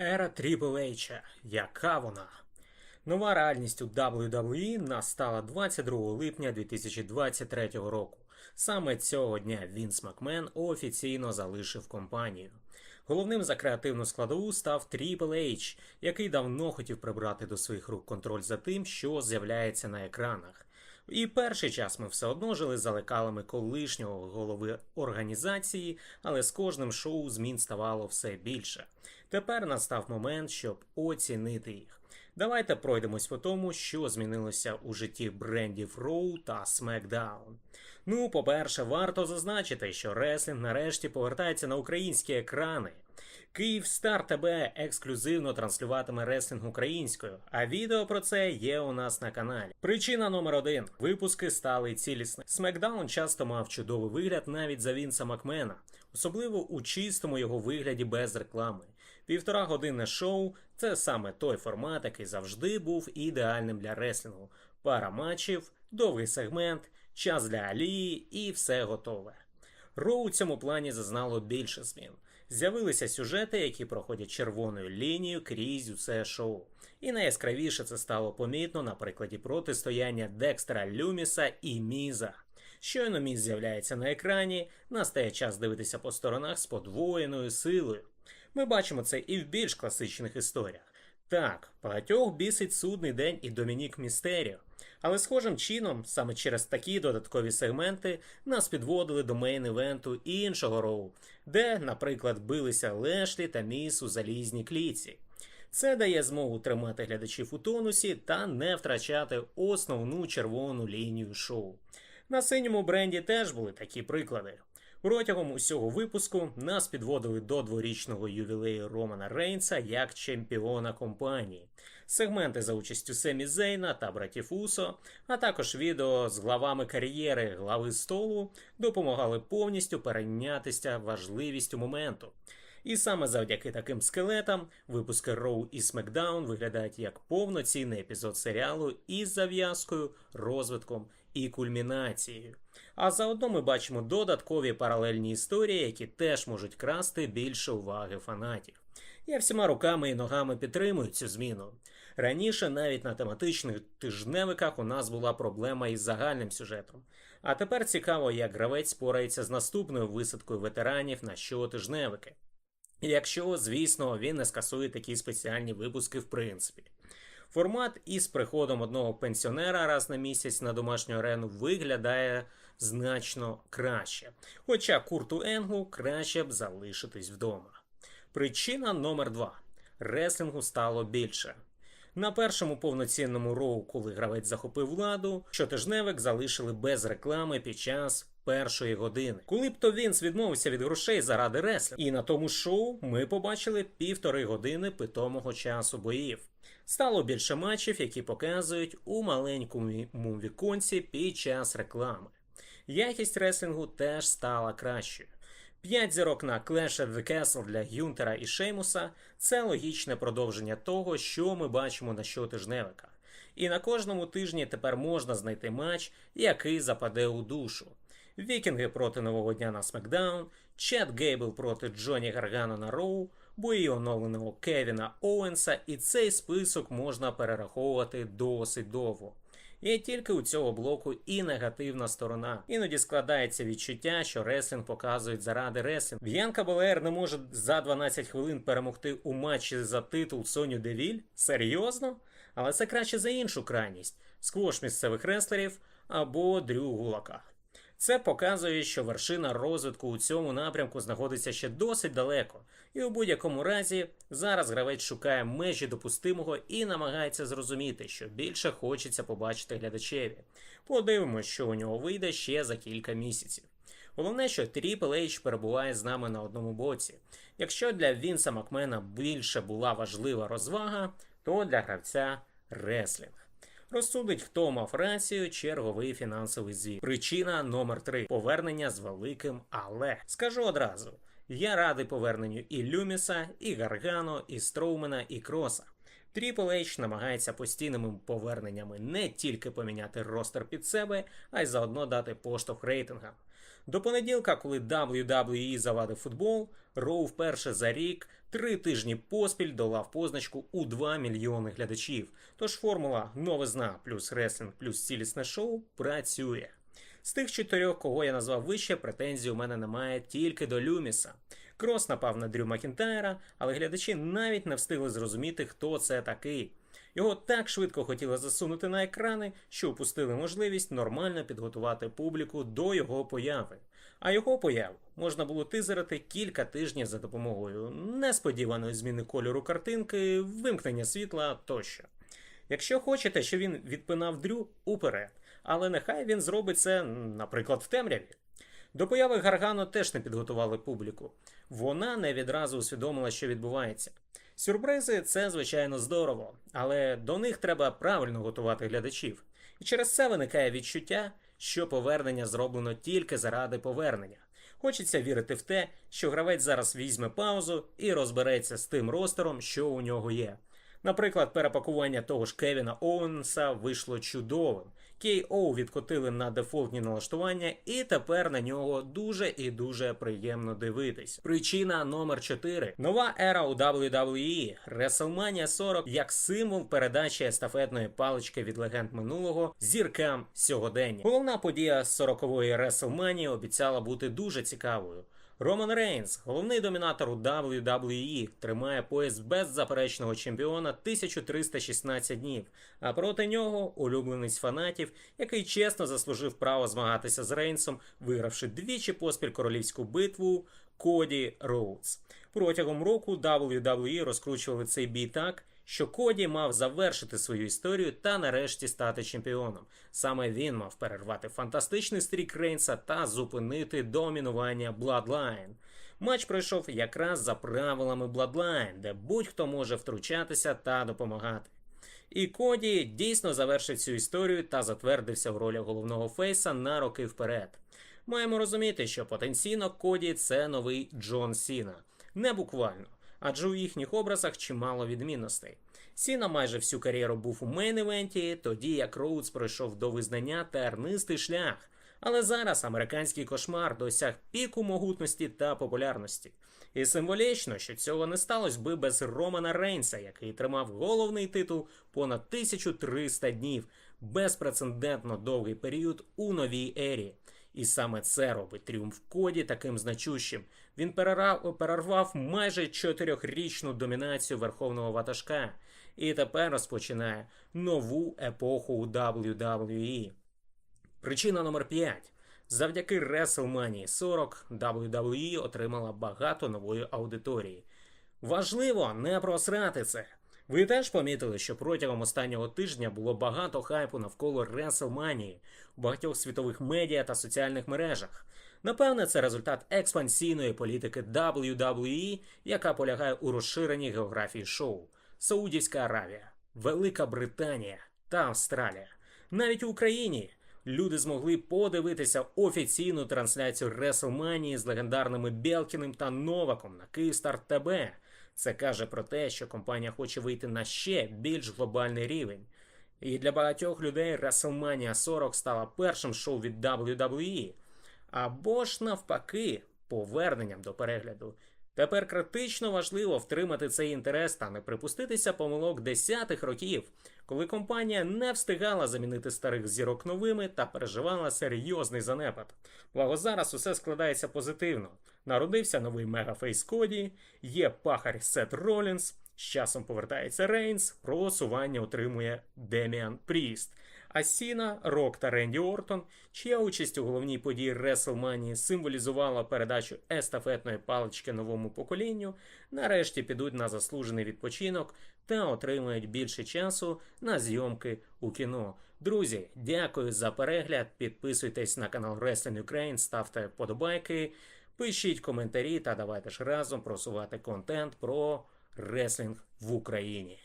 Ера Triple H. Яка вона? Нова реальність у WWE настала 22 липня 2023 року. Саме цього дня Вінс Макмен офіційно залишив компанію. Головним за креативну складову став Triple H, який давно хотів прибрати до своїх рук контроль за тим, що з'являється на екранах. І перший час ми все одно жили за лекалами колишнього голови організації, але з кожним шоу змін ставало все більше. Тепер настав момент, щоб оцінити їх. Давайте пройдемось по тому, що змінилося у житті брендів Raw та SmackDown. Ну, по-перше, варто зазначити, що реслінг нарешті повертається на українські екрани. Київстар ТБ ексклюзивно транслюватиме реслінг українською, а відео про це є у нас на каналі. Причина номер один: випуски стали цілісні. Смекдаун часто мав чудовий вигляд навіть за Вінса Макмена, особливо у чистому його вигляді без реклами. Півтора годинне шоу це саме той формат, який завжди був ідеальним для реслінгу. Пара матчів, довгий сегмент, час для алії і все готове. Роу у цьому плані зазнало більше змін. З'явилися сюжети, які проходять червоною лінією крізь усе шоу. І найяскравіше це стало помітно на прикладі протистояння Декстера Люміса і Міза. Щойно Міз з'являється на екрані, настає час дивитися по сторонах з подвоєною силою. Ми бачимо це і в більш класичних історіях. Так, багатьох бісить судний день і Домінік Містеріо. Але схожим чином, саме через такі додаткові сегменти, нас підводили до мейн-івенту іншого роу, де, наприклад, билися Лешлі та Міс у залізній кліці. Це дає змогу тримати глядачів у тонусі та не втрачати основну червону лінію шоу. На синьому бренді теж були такі приклади. Протягом усього випуску нас підводили до дворічного ювілею Романа Рейнса як чемпіона компанії, сегменти за участю Семі Зейна та братів Усо, а також відео з главами кар'єри глави столу допомагали повністю перейнятися важливістю моменту. І саме завдяки таким скелетам випуски Роу і Смекдаун виглядають як повноцінний епізод серіалу із зав'язкою, розвитком і кульмінацією. А заодно ми бачимо додаткові паралельні історії, які теж можуть красти більше уваги фанатів. Я всіма руками і ногами підтримую цю зміну. Раніше навіть на тематичних тижневиках у нас була проблема із загальним сюжетом. А тепер цікаво, як гравець спорається з наступною висадкою ветеранів на щотижневики. Якщо, звісно, він не скасує такі спеціальні випуски в принципі. Формат із приходом одного пенсіонера раз на місяць на домашню арену виглядає значно краще. Хоча Курту Енглу краще б залишитись вдома. Причина номер два: реслінгу стало більше. На першому повноцінному роу, коли гравець захопив владу, щотижневик залишили без реклами під час першої години. Коли б то Вінс відмовився від грошей заради реслінгу. І на тому шоу ми побачили півтори години питомого часу боїв. Стало більше матчів, які показують у маленькому віконці під час реклами. Якість реслінгу теж стала кращою. П'ять зірок на Clash of the Castle для Гюнтера і Шеймуса це логічне продовження того, що ми бачимо на щотижневиках. І на кожному тижні тепер можна знайти матч, який западе у душу. Вікінги проти нового дня на Смакдаун, Чет Гейбл проти Джоні Гаргано на Роу, бої оновленого Кевіна Оуенса, і цей список можна перераховувати досить довго. Є тільки у цього блоку і негативна сторона. Іноді складається відчуття, що реслінг показують заради реслінгу. Б'янка Белер не може за 12 хвилин перемогти у матчі за титул Соню Девіль? Серйозно? Але це краще за іншу крайність сквош місцевих реслерів або Дрю Гулака. Це показує, що вершина розвитку у цьому напрямку знаходиться ще досить далеко, і у будь-якому разі зараз гравець шукає межі допустимого і намагається зрозуміти, що більше хочеться побачити глядачеві. Подивимось, що у нього вийде ще за кілька місяців. Головне, що Triple H перебуває з нами на одному боці. Якщо для Вінса Макмена більше була важлива розвага, то для гравця реслінг. Розсудить, хто мав рацію, черговий фінансовий звіт. Причина номер 3 повернення з великим але. Скажу одразу: я радий поверненню і Люміса, і Гаргано, і Строумена, і Кроса. Triple H намагається постійними поверненнями не тільки поміняти ростер під себе, а й заодно дати поштовх рейтингам. До понеділка, коли WWE завадив футбол, Роу вперше за рік три тижні поспіль долав позначку у 2 мільйони глядачів. Тож формула новизна плюс реслінг плюс цілісне шоу працює. З тих чотирьох, кого я назвав вище, претензій у мене немає тільки до Люміса. Крос напав на Дрю Макінтайра, але глядачі навіть не встигли зрозуміти, хто це такий. Його так швидко хотіли засунути на екрани, що упустили можливість нормально підготувати публіку до його появи. А його появу можна було тизерити кілька тижнів за допомогою несподіваної зміни кольору картинки, вимкнення світла тощо. Якщо хочете, щоб він відпинав дрю уперед, але нехай він зробить це, наприклад, в темряві. До появи Гаргано теж не підготували публіку. Вона не відразу усвідомила, що відбувається. Сюрпризи це, звичайно, здорово, але до них треба правильно готувати глядачів. І через це виникає відчуття, що повернення зроблено тільки заради повернення. Хочеться вірити в те, що гравець зараз візьме паузу і розбереться з тим ростером, що у нього є. Наприклад, перепакування того ж Кевіна Оуенса вийшло чудовим. KO відкотили на дефолтні налаштування, і тепер на нього дуже і дуже приємно дивитись. Причина номер 4. Нова ера у WWE. WrestleMania 40 як символ передачі естафетної палички від легенд минулого зіркам сьогодення. Головна подія 40-ї WrestleMania обіцяла бути дуже цікавою. Роман Рейнс, головний домінатор у WWE, тримає пояс беззаперечного чемпіона 1316 днів. А проти нього улюбленець фанатів, який чесно заслужив право змагатися з Рейнсом, вигравши двічі поспіль королівську битву Коді Роудс. Протягом року WWE розкручували цей бій так. Що Коді мав завершити свою історію та нарешті стати чемпіоном. Саме він мав перервати фантастичний стрік Рейнса та зупинити домінування Bloodline. Матч пройшов якраз за правилами Bloodline, де будь-хто може втручатися та допомагати. І Коді дійсно завершив цю історію та затвердився в ролі головного фейса на роки вперед. Маємо розуміти, що потенційно Коді це новий Джон Сіна, не буквально адже у їхніх образах чимало відмінностей. Сіна майже всю кар'єру був у мейн-івенті, тоді як Роудс пройшов до визнання тернистий шлях. Але зараз американський кошмар досяг піку могутності та популярності. І символічно, що цього не сталося би без Романа Рейнса, який тримав головний титул понад 1300 днів, безпрецедентно довгий період у новій ері. І саме це робить тріумф Коді таким значущим. Він перервав майже чотирьохрічну домінацію верховного ватажка і тепер розпочинає нову епоху у WWE. Причина номер 5. Завдяки WrestleMania 40 WWE отримала багато нової аудиторії. Важливо не просрати це. Ви теж помітили, що протягом останнього тижня було багато хайпу навколо WrestleMania у багатьох світових медіа та соціальних мережах. Напевне, це результат експансійної політики WWE, яка полягає у розширенні географії шоу: Саудівська Аравія, Велика Британія та Австралія. Навіть в Україні люди змогли подивитися офіційну трансляцію WrestleMania з легендарними Белкіним та Новаком на Київстар ТБ. Це каже про те, що компанія хоче вийти на ще більш глобальний рівень. І для багатьох людей WrestleMania 40 стала першим шоу від WWE, або ж навпаки, поверненням до перегляду. Тепер критично важливо втримати цей інтерес та не припуститися помилок десятих років, коли компанія не встигала замінити старих зірок новими та переживала серйозний занепад. Благо зараз усе складається позитивно. Народився новий мегафейс Коді, є пахар Сет Ролінс, з часом повертається Рейнс, просування отримує Деміан Пріст. А Сіна, Рок та Ренді Ортон, чия участь у головній події WrestleMania символізувала передачу естафетної палички новому поколінню, нарешті підуть на заслужений відпочинок та отримають більше часу на зйомки у кіно. Друзі, дякую за перегляд. Підписуйтесь на канал Wrestling Ukraine, ставте вподобайки, пишіть коментарі та давайте ж разом просувати контент про реслінг в Україні.